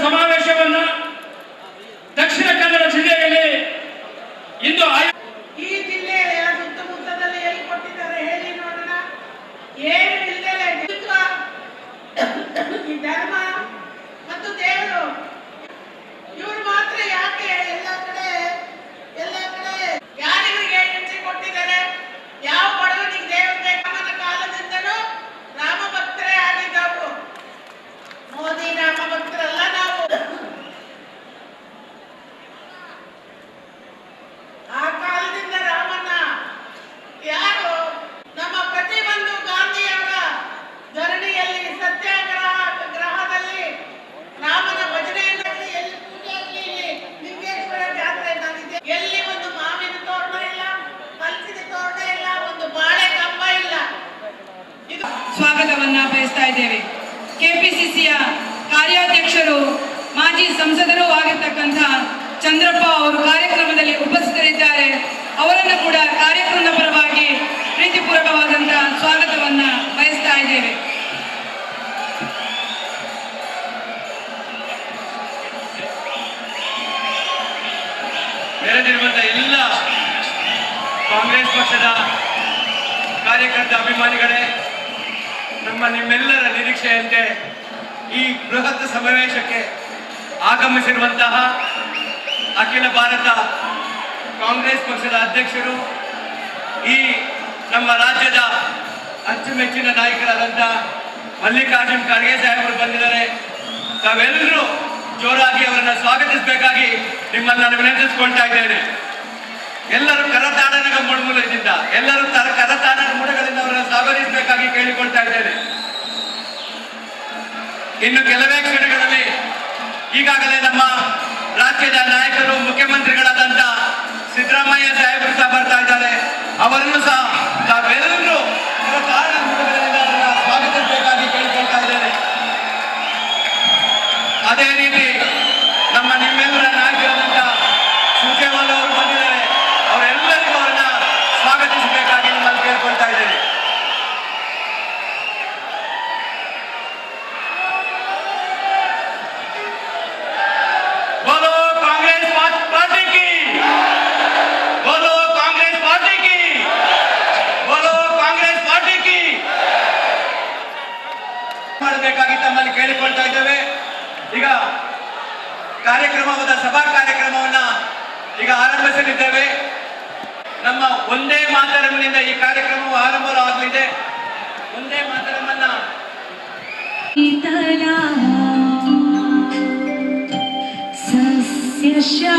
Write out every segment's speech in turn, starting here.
ಸಮಾವೇಶವನ್ನ ದಕ್ಷಿಣ ಕನ್ನಡ ಜಿಲ್ಲೆಯಲ್ಲಿ ಇಂದು ಆಯೋ- ಈ ಜಿಲ್ಲೆಯ ಸುತ್ತಮುತ್ತದಲ್ಲಿ ಎಲ್ಲಿ ಕೊಟ್ಟಿದ್ದಾರೆ ಹೇಳಿ ನೋಡೋಣ ಏನು ಇಲ್ಲದೆ ಈ ಧರ್ಮ ಮತ್ತು ದೇವರು ಇವರು ಮಾತ್ರ ಯಾಕೆ ಎಲ್ಲ ಕಡೆ ಎಲ್ಲ ಕಡೆ ಯಾರಿವರಿಗೆ ಹಿಂಸೆ ಕೊಟ್ಟಿದ್ದಾರೆ ಯಾವ ಬಡವನಿಗೆ ದೇವರು ಬೇಕಮ್ಮನ ಕಾಲದಿಂದಲೂ ರಾಮ ಭಕ್ತರೇ ಆಗಿದ್ದವು ಮೋದಿ ರಾಮ ಭಕ್ತರಲ್ಲ ನಾವು ಆ ಕಾಲದಿಂದ ರಾಮನ ಯಾರು ನಮ್ಮ ಪ್ರತಿಯೊಂದು ಗಾಂಧಿಯವರ ಧರಣಿಯಲ್ಲಿ ಸತ್ಯಾಗ್ರಹ ಗ್ರಹದಲ್ಲಿ ರಾಮನ ಭಜನೆಯಲ್ಲಿ ಎಲ್ಲಿ ಪೂಜೆ ಆಗಲಿ ಇಲ್ಲಿ ಲಿಂಗೇಶ್ವರ ಜಾತ್ರೆ ನಡೆದಿದೆ ಎಲ್ಲಿ ಒಂದು ಮಾವಿನ ತೋರಣ ಇಲ್ಲ ಹಲಸಿನ ತೋರಣ ಇಲ್ಲ ಒಂದು ಬಾಳೆ ಕಂಬ ಇಲ್ಲ ಇದು ಸ್ವಾಗತವನ್ನ ಬಯಸ್ತಾ ಇದ್ದೇವೆ. ಕೆಪಿಸಿಸಿಯ ಕಾರ್ಯಾಧ್ಯಕ್ಷರು, ಮಾಜಿ ಸಂಸದರು ಆಗಿರ್ತಕ್ಕಂಥ ಚಂದ್ರಪ್ಪ ಅವರು ಕಾರ್ಯಕ್ರಮದಲ್ಲಿ ಉಪಸ್ಥಿತರಿದ್ದಾರೆ. ಅವರನ್ನು ಕೂಡ ಕಾರ್ಯಕ್ರಮದ ಪರವಾಗಿ ಪ್ರೀತಿಪೂರ್ವಕವಾದಂತಹ ಸ್ವಾಗತವನ್ನ ಬಯಸ್ತಾ ಇದ್ದೇವೆ. ಎಲ್ಲ ಕಾಂಗ್ರೆಸ್ ಪಕ್ಷದ ಕಾರ್ಯಕರ್ತ ಅಭಿಮಾನಿಗಳೇ ನಮ್ಮ ನಿಮ್ಮೆಲ್ಲರ ನಿರೀಕ್ಷೆಯಂತೆ ಈ ಬೃಹತ್ ಸಮಾವೇಶಕ್ಕೆ ಆಗಮಿಸಿರುವಂತಹ ಅಖಿಲ ಭಾರತ ಕಾಂಗ್ರೆಸ್ ಪಕ್ಷದ ಅಧ್ಯಕ್ಷರು, ಈ ನಮ್ಮ ರಾಜ್ಯದ ಅಚ್ಚುಮೆಚ್ಚಿನ ನಾಯಕರಾದಂಥ ಮಲ್ಲಿಕಾರ್ಜುನ್ ಖರ್ಗೆ ಸಾಹೇಬರು ಬಂದಿದ್ದಾರೆ. ತಾವೆಲ್ಲರೂ ಜೋರಾಗಿ ಅವರನ್ನು ಸ್ವಾಗತಿಸಬೇಕಾಗಿ ನಿಮ್ಮನ್ನು ನಾನು ವಿನಂತಿಸಿಕೊಳ್ತಾ ಇದ್ದೇನೆ. ಎಲ್ಲರೂ ಕರತಾಡನ ಮೂಲದಿಂದ ಎಲ್ಲರೂ ತರ ಕರತಾಡನ ಮುಳುಗಳಿಂದ ಅವರನ್ನು ಸ್ವಾಗತಿಸಬೇಕಾಗಿ ಕೇಳಿಕೊಳ್ತಾ ಇದ್ದೇನೆ. ಇನ್ನು ಕೆಲವೇ ಕ್ಷಣಗಳಲ್ಲಿ ಈಗಾಗಲೇ ನಮ್ಮ ರಾಜ್ಯದ ನಾಯಕರು ಮುಖ್ಯಮಂತ್ರಿಗಳಾದಂತ ಸಿದ್ದರಾಮಯ್ಯ ಸಾಹೇಬರು ಸಹ ಬರ್ತಾ ಇದ್ದಾರೆ. ಅವರನ್ನು ಸಹ ತಾವೆಲ್ಲರೂ ಸ್ವಾಗತಿಸಬೇಕಾಗಿ ಕೇಳಿಕೊಳ್ತಾ ಇದ್ದೇನೆ. ಅದೇ ರೀತಿ ಹೇಳಿಕೊಳ್ತಾ ಇದ್ದೇವೆ. ಈಗ ಕಾರ್ಯಕ್ರಮವಾದ ಸಭಾ ಕಾರ್ಯಕ್ರಮವನ್ನ ಈಗ ಆರಂಭಿಸಲಿದ್ದೇವೆ. ನಮ್ಮ ಒಂದೇ ಮಾತರಮನಿಂದ ಈ ಕಾರ್ಯಕ್ರಮವು ಆರಂಭವಾಗಲಿದೆ. ಒಂದೇ ಮಾತರಮ್ಮನ್ನ ಸಸ್ಯ ಶಾ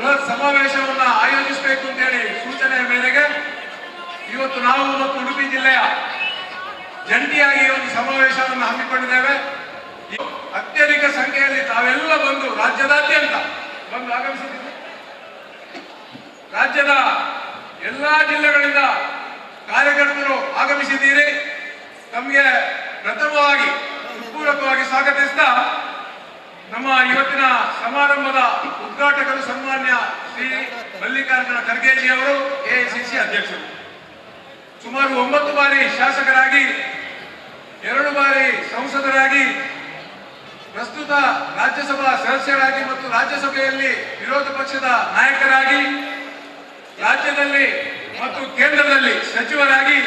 ಬೃಹತ್ ಸಮಾವೇಶವನ್ನ ಆಯೋಜಿಸಬೇಕು ಅಂತ ಹೇಳಿ ಸೂಚನೆಯ ಮೇರೆಗೆ ಇವತ್ತು ನಾವು ಮತ್ತು ಉಡುಪಿ ಜಿಲ್ಲೆಯ ಜಂಟಿಯಾಗಿ ಒಂದು ಸಮಾವೇಶವನ್ನು ಹಮ್ಮಿಕೊಂಡಿದ್ದೇವೆ. ಅತ್ಯಧಿಕ ಸಂಖ್ಯೆಯಲ್ಲಿ ತಾವೆಲ್ಲ ಬಂದು ರಾಜ್ಯದಾದ್ಯಂತ ಬಂದು ಆಗಮಿಸಿದ್ದೀವಿ ರಾಜ್ಯದ ಎಲ್ಲಾ ಜಿಲ್ಲೆಗಳಿಂದ ಕಾರ್ಯಕರ್ತರು ಆಗಮಿಸಿದ್ದೀರಿ. ತಮಗೆ ಪ್ರಥಮವಾಗಿ, ಪೂರಕವಾಗಿ ಸ್ವಾಗತಿಸ್ತಾ ನಮ್ಮ ಇವತ್ತಿನ ಸಮಾರಂಭದ ಉದ್ಘಾಟಕರು ಸನ್ಮಾನ್ಯ ಶ್ರೀ ಮಲ್ಲಿಕಾರ್ಜುನ ಖರ್ಗೆಜಿ ಅವರು ಎಐಸಿಸಿ ಅಧ್ಯಕ್ಷರು. ಸುಮಾರು ಒಂಬತ್ತು ಬಾರಿ ಶಾಸಕರಾಗಿ, ಎರಡು ಬಾರಿ ಸಂಸದರಾಗಿ, ಪ್ರಸ್ತುತ ರಾಜ್ಯಸಭಾ ಸದಸ್ಯರಾಗಿ ಮತ್ತು ರಾಜ್ಯಸಭೆಯಲ್ಲಿ ವಿರೋಧ ಪಕ್ಷದ ನಾಯಕರಾಗಿ, ರಾಜ್ಯದಲ್ಲಿ ಮತ್ತು ಕೇಂದ್ರದಲ್ಲಿ ಸಚಿವರಾಗಿ,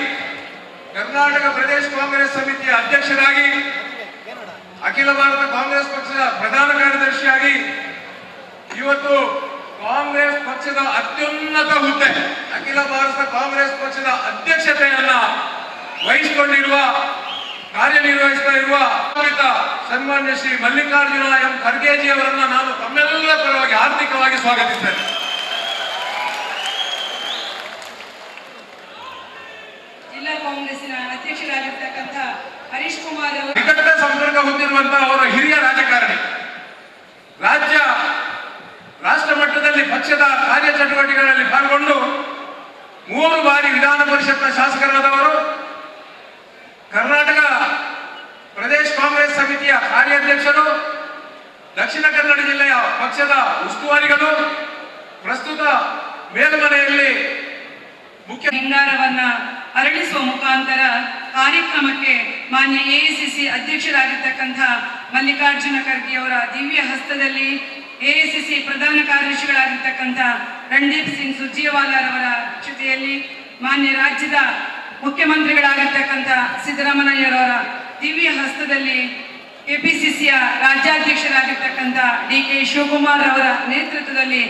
ಕರ್ನಾಟಕ ಪ್ರದೇಶ ಕಾಂಗ್ರೆಸ್ ಸಮಿತಿಯ ಅಧ್ಯಕ್ಷರಾಗಿ ಅಖಿಲ ಭಾರತ ಕಾಂಗ್ರೆಸ್ ಪಕ್ಷದ ಪ್ರಧಾನ ಕಾರ್ಯದರ್ಶಿಯಾಗಿ ಇವತ್ತು ಕಾಂಗ್ರೆಸ್ ಪಕ್ಷದ ಅತ್ಯುನ್ನತ ಹುದ್ದೆ, ಅಖಿಲ ಭಾರತ ಕಾಂಗ್ರೆಸ್ ಪಕ್ಷದ ಅಧ್ಯಕ್ಷತೆಯನ್ನ ವಹಿಸಿಕೊಂಡಿರುವ, ಕಾರ್ಯನಿರ್ವಹಿಸ್ತಾ ಇರುವ ಸನ್ಮಾನ್ಯ ಶ್ರೀ ಮಲ್ಲಿಕಾರ್ಜುನ ಎಂ ಖರ್ಗೆಜಿ ಅವರನ್ನ ನಾನು ತಮ್ಮೆಲ್ಲ ಪರವಾಗಿ ಹಾರ್ದಿಕವಾಗಿ ಸ್ವಾಗತಿಸ್ತೇನೆ. ಜಿಲ್ಲಾ ಕಾಂಗ್ರೆಸ್ಸಿನ ಅಧ್ಯಕ್ಷರಾಗಿರ್ತಕ್ಕಂಥ ಹರೀಶ್ ಕುಮಾರ್ ಅವರು ನಿಕಟ ಸಂಪರ್ಕ ಹೊಂದಿರುವಂತಹ ಅವರ ಹಿರಿಯ ರಾಜಕಾರಣಿ. ರಾಜ್ಯ ರಾಷ್ಟ್ರ ಮಟ್ಟದಲ್ಲಿ ಪಕ್ಷದ ಕಾರ್ಯಚಟುವಟಿಕೆಗಳಲ್ಲಿ ಪಾಲ್ಗೊಂಡು ಮೂರು ಬಾರಿ ವಿಧಾನ ಪರಿಷತ್ನ ಶಾಸಕರಾದವರು ಕರ್ನಾಟಕ ಪ್ರದೇಶ ಕಾಂಗ್ರೆಸ್ ಸಮಿತಿಯ ಕಾರ್ಯಾಧ್ಯಕ್ಷರು ದಕ್ಷಿಣ ಕನ್ನಡ ಜಿಲ್ಲೆಯ ಪಕ್ಷದ ಉಸ್ತುವಾರಿಗಳು ಪ್ರಸ್ತುತ ಮೇಲ್ಮನೆಯಲ್ಲಿ ಮುಖ್ಯ ಹಿಂಗಾರವನ್ನ ಅರಳಿಸುವ ಮುಖಾಂತರ ಕಾರ್ಯಕ್ರಮಕ್ಕೆ ಮಾನ್ಯ ಎ ಸಿ ಸಿ ಅಧ್ಯಕ್ಷರಾಗಿರ್ತಕ್ಕಂಥ ಮಲ್ಲಿಕಾರ್ಜುನ ಖರ್ಗೆ ಅವರ ದಿವ್ಯ ಹಸ್ತದಲ್ಲಿ ಎ ಸಿ ಸಿ ಪ್ರಧಾನ ಕಾರ್ಯದರ್ಶಿಗಳಾಗಿರ್ತಕ್ಕಂಥ ರಣದೀಪ್ ಸಿಂಗ್ ಸುರ್ಜೇವಾಲಾರವರ ಅಧ್ಯಕ್ಷತೆಯಲ್ಲಿ ಮಾನ್ಯ ರಾಜ್ಯದ ಮುಖ್ಯಮಂತ್ರಿಗಳಾಗಿರ್ತಕ್ಕಂಥ ಸಿದ್ದರಾಮಯ್ಯರವರ ದಿವ್ಯ ಹಸ್ತದಲ್ಲಿ ಕೆಪಿಸಿಸಿಯ ರಾಜ್ಯಾಧ್ಯಕ್ಷರಾಗಿರ್ತಕ್ಕಂಥ ಡಿ ಕೆ ಶಿವಕುಮಾರ್ ಅವರ ನೇತೃತ್ವದಲ್ಲಿ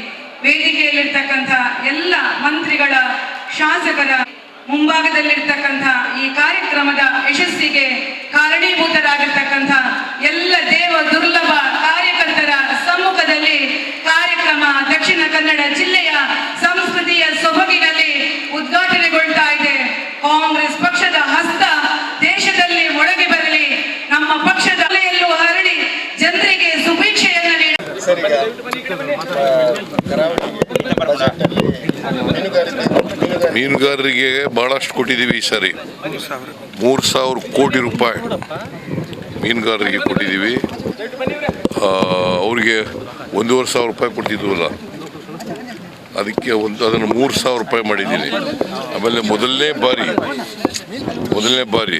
ವೇದಿಕೆಯಲ್ಲಿರ್ತಕ್ಕಂಥ ಎಲ್ಲ ಮಂತ್ರಿಗಳ ಶಾಸಕರ ಮುಂಭಾಗದಲ್ಲಿರ್ತಕ್ಕಂಥ ಈ ಕಾರ್ಯಕ್ರಮದ ಯಶಸ್ಸಿಗೆ ಕಾರಣೀಭೂತರಾಗಿರ್ತಕ್ಕಂಥ ಎಲ್ಲ ದೇವ ದುರ್ಲಭ ಕಾರ್ಯಕರ್ತರ ಸಮ್ಮುಖದಲ್ಲಿ ಕಾರ್ಯಕ್ರಮ ದಕ್ಷಿಣ ಕನ್ನಡ ಜಿಲ್ಲೆಯ ಸಂಸ್ಕೃತಿಯ ಸೊಬಗಿನಲ್ಲಿ ಉದ್ಘಾಟನೆಗೊಳ್ತಾ ಇದೆ. ಕಾಂಗ್ರೆಸ್ ಪಕ್ಷದ ಹಸ್ತ ದೇಶದಲ್ಲಿ ಒಳಗೆ ಬರಲಿ, ನಮ್ಮ ಪಕ್ಷದ ಅಲೆಯಲ್ಲೂ ಹರಡಿ ಜನರಿಗೆ ಸುಭಿಕ್ಷೆಯನ್ನು ನೀಡಿ ಸರ್ ಈಗ ಆ, ಕರಾವಳಿಗೆ ಬಜೆಟ್ನಲ್ಲಿ ಮೀನುಗಾರಿಕೆ ಮೀನುಗಾರಿಕೆ ಮೀನುಗಾರರಿಗೆ ಬಹಳಷ್ಟು ಕೊಟ್ಟಿದ್ದೀವಿ ಈ ಸಾರಿ. ಮೂರು ಸಾವಿರ ಕೋಟಿ ರೂಪಾಯಿ ಮೀನುಗಾರರಿಗೆ ಕೊಟ್ಟಿದ್ದೀವಿ. ಅವರಿಗೆ ಒಂದೂವರೆ ಸಾವಿರ ರೂಪಾಯಿ ಕೊಡ್ತಿದ್ವಲ್ಲ. ಅದಕ್ಕೆ ಒಂದು, ಅದನ್ನು ಮೂರು ಸಾವಿರ ರೂಪಾಯಿ ಮಾಡಿದ್ದೀನಿ ಆಮೇಲೆ ಮೊದಲನೇ ಬಾರಿ ಮೊದಲನೇ ಬಾರಿ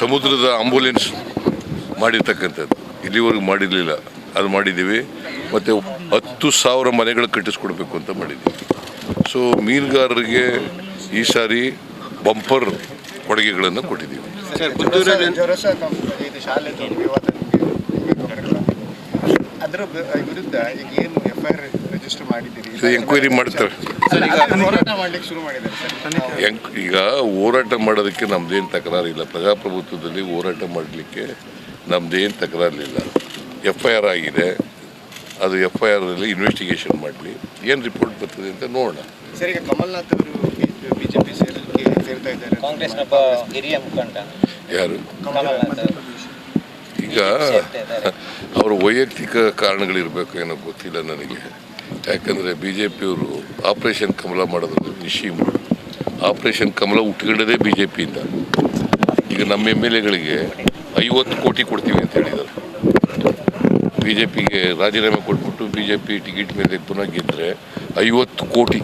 ಸಮುದ್ರದ ಆಂಬುಲೆನ್ಸ್ ಮಾಡಿರ್ತಕ್ಕಂಥದ್ದು. ಇಲ್ಲಿವರೆಗೂ ಮಾಡಿರಲಿಲ್ಲ. ಅದು ಮಾಡಿದ್ದೀವಿ. ಮತ್ತು ಹತ್ತು ಸಾವಿರ ಮನೆಗಳು ಕಟ್ಟಿಸ್ಕೊಡ್ಬೇಕು ಅಂತ ಮಾಡಿದ್ದೀವಿ. ಸೊ ಮೀನುಗಾರರಿಗೆ ಈ ಸಾರಿ ಬಂಪರ್ ಕೊಡುಗೆಗಳನ್ನು ಕೊಟ್ಟಿದ್ದೀವಿ. ಅದರ ವಿರುದ್ಧ ಈಗ ಏನು ಎಫ್ ಐ ಆರ್ ರಿಜಿಸ್ಟರ್ ಮಾಡಿದ್ದೀರಿ? ಇದು ಎಂಕ್ವೈರಿ ಮಾಡ್ತಾರೆ. ಅದನ್ನ ಹೋರಾಟ ಮಾಡ್ಲಿಕ್ಕೆ ಶುರು ಮಾಡಿದ್ದಾರೆ ಸರ್. ಹೆಂಗ್ ಈಗ ಹೋರಾಟ ಮಾಡೋದಕ್ಕೆ ನಮ್ದೇನು ತಕರಾರಿಲ್ಲ ಪ್ರಜಾಪ್ರಭುತ್ವದಲ್ಲಿ ಹೋರಾಟ ಮಾಡಲಿಕ್ಕೆ ನಮ್ದೇನು ತಕರಾರಿಲ್ಲ ಎಫ್ ಐ ಆರ್ ಆಗಿದೆ. ಅದು ಎಫ್ ಐ ಆರಲ್ಲಿ ಇನ್ವೆಸ್ಟಿಗೇಷನ್ ಮಾಡಲಿ. ಏನು ರಿಪೋರ್ಟ್ ಬರ್ತದೆ ಅಂತ ನೋಡೋಣ. ಸರ್ ಈಗ ಕಮಲ್ನಾಥ್ ಅವರು ಬಿಜೆಪಿ ಸೇರಲಿಕ್ಕೆ ಸೇರ್ತಾ ಇದ್ದಾರೆ. ಹಿರಿಯ ಮುಖಂಡ. ಯಾರು? ಕಮಲ್ನಾಥ್ ಈಗ ಅವರ ವೈಯಕ್ತಿಕ ಕಾರಣಗಳಿರಬೇಕು ಏನೋ ಗೊತ್ತಿಲ್ಲ ನನಗೆ. ಯಾಕಂದರೆ ಬಿ ಜೆ ಪಿಯವರು ಆಪರೇಷನ್ ಕಮಲ ಮಾಡೋದ್ರಲ್ಲಿ ನಿಶೀಮ್. ಆಪರೇಷನ್ ಕಮಲ ಉಟ್ಕೊಂಡದೇ ಬಿ ಜೆ ಪಿಯಿಂದ ಈಗ ನಮ್ಮ ಎಂ ಎಲ್ ಎಗಳಿಗೆ ಐವತ್ತು ಕೋಟಿ ಕೊಡ್ತೀವಿ ಅಂತ ಹೇಳಿದ್ದಾರೆ. ಬಿ ಜೆ ಪಿಗೆ ರಾಜೀನಾಮೆ ಕೊಟ್ಬಿಟ್ಟು ಬಿ ಜೆ ಪಿ ಟಿಕೆಟ್ ಮೇಲೆ ಪುನಃ ಗೆದ್ದರೆ ಐವತ್ತು ಕೋಟಿ.